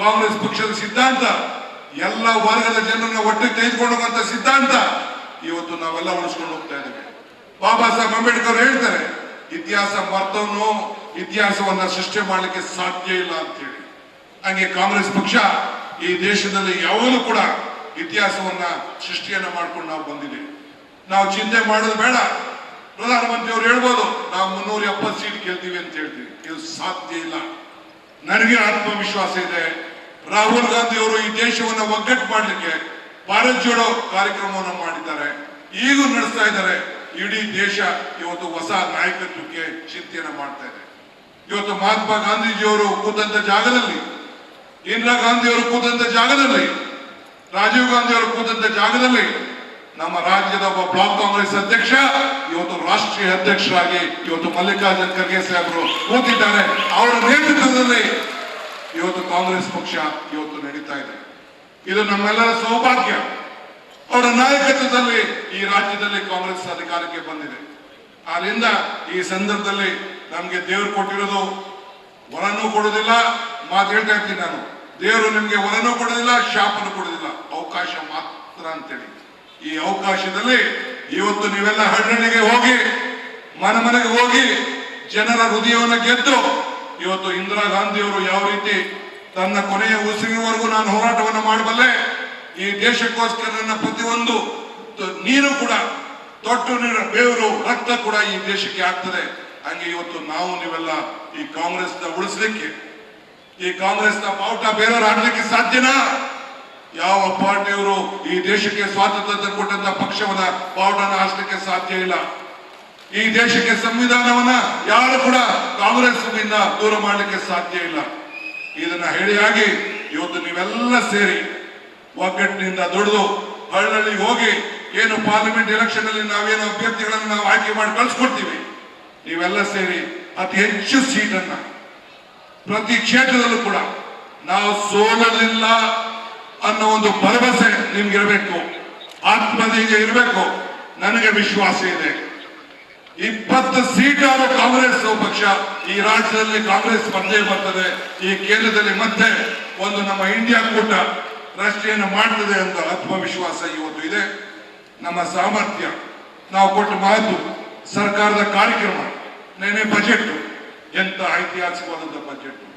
ಕಾಂಗ್ರೆಸ್ ಪಕ್ಷದ ಸಿದ್ಧಾಂತ, ಎಲ್ಲ ವರ್ಗದ ಜನರನ್ನ ಒಟ್ಟಿಗೆ ತೆಗೆದುಕೊಂಡು ಹೋಗುವಂತ ಸಿದ್ಧಾಂತ, ಇವತ್ತು ನಾವೆಲ್ಲ ಉಳಿಸ್ಕೊಂಡು ಹೋಗ್ತಾ ಇದ್ದೇವೆ. ಬಾಬಾ ಸಾಹೇಬ್ ಅಂಬೇಡ್ಕರ್ ಹೇಳ್ತಾರೆ, ಇತಿಹಾಸ ಮರ್ತವನು ಇತಿಹಾಸವನ್ನ ಸೃಷ್ಟಿ ಮಾಡಲಿಕ್ಕೆ ಸಾಧ್ಯ ಇಲ್ಲ ಅಂತ ಹೇಳಿ ಹಂಗೆ ಕಾಂಗ್ರೆಸ್ ಪಕ್ಷ ಈ ದೇಶದಲ್ಲಿ ಯಾವಾಗಲೂ ಕೂಡ ಇತಿಹಾಸವನ್ನ ಸೃಷ್ಟಿಯನ್ನ ಮಾಡ್ಕೊಂಡು ನಾವು ಬಂದಿದ್ದೀವಿ. ನಾವು ಚಿಂತೆ ಮಾಡೋದು ಬೇಡ. ಪ್ರಧಾನಮಂತ್ರಿ ಅವರು ಹೇಳ್ಬೋದು, ನಾವು ಮುನ್ನೂರ ಎಪ್ಪತ್ತು ಸೀಟ್ ಗೆಲ್ತೀವಿ ಅಂತ ಹೇಳ್ತೀವಿ. ಇದು ಸಾಧ್ಯ ಇಲ್ಲ. ನನಗೆ ಆತ್ಮವಿಶ್ವಾಸ ಇದೆ. ರಾಹುಲ್ ಗಾಂಧಿ ಅವರು ಈ ದೇಶವನ್ನು ಒಗ್ಗಟ್ಟು ಮಾಡಲಿಕ್ಕೆ ಭಾರತ್ ಜೋಡೋ ಕಾರ್ಯಕ್ರಮವನ್ನು ಮಾಡಿದ್ದಾರೆ. ಈಗೂ ನಡೆಸ್ತಾ ಇದ್ದಾರೆ. ಇಡೀ ದೇಶ ಇವತ್ತು ಹೊಸ ನಾಯಕತ್ವಕ್ಕೆ ಚಿಂತೆಯನ್ನು ಮಾಡ್ತಾ ಇದೆ. ಇವತ್ತು ಮಹಾತ್ಮ ಗಾಂಧೀಜಿಯವರು ಕೂತಂತ ಜಾಗದಲ್ಲಿ, ಇಂದಿರಾ ಗಾಂಧಿ ಅವರು ಕೂತಂತ ಜಾಗದಲ್ಲಿ, ರಾಜೀವ್ ಗಾಂಧಿ ಅವರು ಕೂತಂತ ಜಾಗದಲ್ಲಿ ನಮ್ಮ ರಾಜ್ಯದ ಒಬ್ಬ ಬ್ಲಾಕ್ ಕಾಂಗ್ರೆಸ್ ಅಧ್ಯಕ್ಷ, ಇವತ್ತು ರಾಷ್ಟ್ರೀಯ ಅಧ್ಯಕ್ಷರಾಗಿ ಇವತ್ತು ಮಲ್ಲಿಕಾರ್ಜುನ್ ಖರ್ಗೆ ಸಾಹೇಬರು ಕೂತಿದ್ದಾರೆ. ಅವರ ನೇತೃತ್ವದಲ್ಲಿ ಇವತ್ತು ಕಾಂಗ್ರೆಸ್ ಪಕ್ಷ ಇವತ್ತು ನಡೀತಾ ಇದೆ. ಇದು ನಮ್ಮೆಲ್ಲರ ಸೌಭಾಗ್ಯ. ಅವರ ನಾಯಕತ್ವದಲ್ಲಿ ಈ ರಾಜ್ಯದಲ್ಲಿ ಕಾಂಗ್ರೆಸ್ ಅಧಿಕಾರಕ್ಕೆ ಬಂದಿದೆ. ಆದ್ರಿಂದ ಈ ಸಂದರ್ಭದಲ್ಲಿ ನಮ್ಗೆ ದೇವರು ಕೊಟ್ಟಿರೋದು ವರನೂ ಕೊಡೋದಿಲ್ಲ ಮಾತು ಹೇಳ್ತಾ ಇರ್ತೀನಿ ನಾನು. ದೇವರು ನಿಮ್ಗೆ ವರನೂ ಕೊಡೋದಿಲ್ಲ ಶಾಪನೂ ಕೊಡೋದಿಲ್ಲ ಅವಕಾಶ ಮಾತ್ರ ಅಂತೇಳಿ. ಈ ಅವಕಾಶದಲ್ಲಿ ಇವತ್ತು ನೀವೆಲ್ಲ ಹಳ್ಳಿಗೆ ಹೋಗಿ ಮನೆ ಮನೆಗೆ ಹೋಗಿ ಜನರ ಹೃದಯವನ್ನು ಗೆದ್ದು ಇವತ್ತು ಇಂದಿರಾ ಗಾಂಧಿಯವರು ಯಾವ ರೀತಿ ತನ್ನ ಕೊನೆಯ ಉಸಿರಿನವರೆಗೂ ನಾನು ಹೋರಾಟವನ್ನು ಮಾಡಬಲ್ಲೆ, ಈ ದೇಶಕ್ಕೋಸ್ಕರ ನನ್ನ ಪ್ರತಿಯೊಂದು ನೀರು ಕೂಡ, ತೊಟ್ಟು ನೀರು, ಬೇವರು, ರಕ್ತ ಕೂಡ ಈ ದೇಶಕ್ಕೆ ಆಗ್ತದೆ. ಹಂಗೆ ಇವತ್ತು ನಾವು ನೀವೆಲ್ಲ ಈ ಕಾಂಗ್ರೆಸ್ನ ಉಳಿಸ್ಲಿಕ್ಕೆ, ಈ ಕಾಂಗ್ರೆಸ್ನ ಬಾವುಟ ಬೇರೆಯವ್ರು ಆಡ್ಲಿಕ್ಕೆ ಸಾಧ್ಯನಾ? ಯಾವ ಪಾರ್ಟಿಯವರು ಈ ದೇಶಕ್ಕೆ ಸ್ವಾತಂತ್ರ್ಯ ಕೊಟ್ಟಂತ ಪಕ್ಷವನ್ನ ಬಾವುಟನ ಹಾಸ್ಲಿಕ್ಕೆ ಸಾಧ್ಯ ಇಲ್ಲ. ಈ ದೇಶಕ್ಕೆ ಸಂವಿಧಾನವನ್ನ ಯಾರು ಕೂಡ ಕಾಂಗ್ರೆಸ್ ದೂರ ಮಾಡಲಿಕ್ಕೆ ಸಾಧ್ಯ ಇಲ್ಲ. ಇದನ್ನ ಹೇಳಿಯಾಗಿ ಇವತ್ತು ನೀವೆಲ್ಲ ಸೇರಿ ಒಗ್ಗಟ್ಟಿನಿಂದ ದುಡಿದು ಹಳ್ಳಿ ಹೋಗಿ ಏನು ಪಾರ್ಲಿಮೆಂಟ್ ಎಲೆಕ್ಷನ್ ಅಲ್ಲಿ ನಾವೇನು ಅಭ್ಯರ್ಥಿಗಳನ್ನು ನಾವು ಆಯ್ಕೆ ಮಾಡಿ ಕಳ್ಸಿಕೊಡ್ತೀವಿ. ನೀವೆಲ್ಲ ಸೇರಿ ಅತಿ ಹೆಚ್ಚು ಸೀಟನ್ನ ಪ್ರತಿ ಕ್ಷೇತ್ರದಲ್ಲೂ ಕೂಡ ನಾವು ಸೋಲಲಿಲ್ಲ. ಅನ್ನೋ ಒಂದು ಭರವಸೆ ನಿಮ್ಗೆ ಇರಬೇಕು ಆತ್ಮಧೈರ್ಯ ಇರಬೇಕು. ನನಗೆ ವಿಶ್ವಾಸ ಇದೆ. ಇಪ್ಪತ್ತು ಸೀಟಾದ ಕಾಂಗ್ರೆಸ್ ಪಕ್ಷ ಈ ರಾಜ್ಯದಲ್ಲಿ ಕಾಂಗ್ರೆಸ್ ಸ್ಪರ್ಧೆ ಬರ್ತದೆ. ಈ ಕೇಂದ್ರದಲ್ಲಿ ಮತ್ತೆ ಒಂದು ನಮ್ಮ ಇಂಡಿಯಾ ಕೂಟ ರಾಷ್ಟ್ರೀಯನ ಮಾಡ್ತದೆ ಅಂತ ಆತ್ಮವಿಶ್ವಾಸ ಇವತ್ತು ಇದೆ. ನಮ್ಮ ಸಾಮರ್ಥ್ಯ, ನಾವು ಕೊಟ್ಟ ಮಾತು, ಸರ್ಕಾರದ ಕಾರ್ಯಕ್ರಮ ನೆನೆ ಬಜೆಟ್ ಎಂತ ಐತಿಹಾಸಿಕವಾದಂತ ಬಜೆಟ್